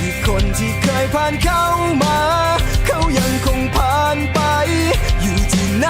กี่คนที่เคยผ่านเข้ามา เขายังคงผ่านไป อยู่ที่ไหน